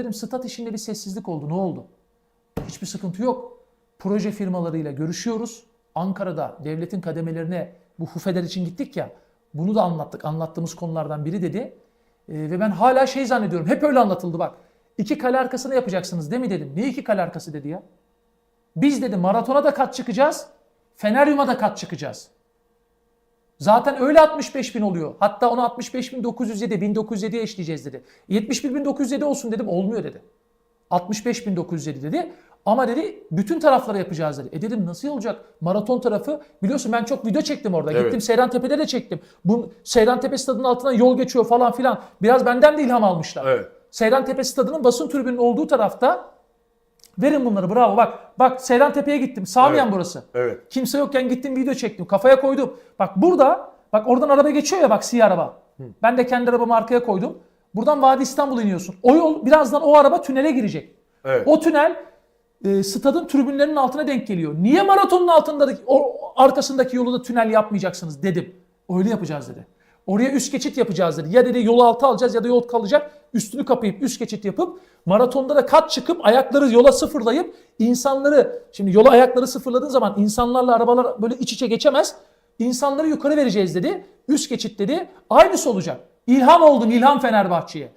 Dedim stat işinde bir sessizlik oldu. Ne oldu? Hiçbir sıkıntı yok. Proje firmalarıyla görüşüyoruz. Ankara'da devletin kademelerine bu hufeler için gittik ya. Bunu da anlattık. Anlattığımız konulardan biri dedi. Ee, ve ben hala şey zannediyorum. Hep öyle anlatıldı bak. İki kale arkasına yapacaksınız değil mi dedim. Ne iki kale arkası dedi ya? Biz dedi maratona da kat çıkacağız. Feneryum'a da kat çıkacağız. Zaten öyle 65 bin oluyor. Hatta onu 65 bin 907, 1907'ye eşleyeceğiz dedi. 71 bin 907 olsun dedim. Olmuyor dedi. 65 bin 907 dedi. Ama dedi bütün taraflara yapacağız dedi. E dedim nasıl olacak? Maraton tarafı biliyorsun ben çok video çektim orada. Evet. Gittim Seyran Tepe'de de çektim. Bu Seyran Tepe stadının altından yol geçiyor falan filan. Biraz benden de ilham almışlar. Evet. Seyran Tepe stadının basın tribünün olduğu tarafta verin bunları bravo bak. Bak Seyran Tepe'ye gittim. Sağmayan Evet. burası. Evet. Kimse yokken gittim video çektim. Kafaya koydum. Bak burada bak oradan araba geçiyor ya bak siyah araba. Ben de kendi arabamı arkaya koydum. Buradan Vadi İstanbul'a iniyorsun. O yol birazdan o araba tünele girecek. Evet. O tünel e, stadın tribünlerinin altına denk geliyor. Niye maratonun altındaki o arkasındaki yolu da tünel yapmayacaksınız dedim. Öyle yapacağız dedi. Oraya üst geçit yapacağız dedi. Ya dedi yolu altı alacağız ya da yol kalacak. Üstünü kapayıp üst geçit yapıp maratonda da kat çıkıp ayakları yola sıfırlayıp insanları şimdi yola ayakları sıfırladığın zaman insanlarla arabalar böyle iç içe geçemez. İnsanları yukarı vereceğiz dedi. Üst geçit dedi. Aynısı olacak. İlham oldum ilham Fenerbahçe'ye.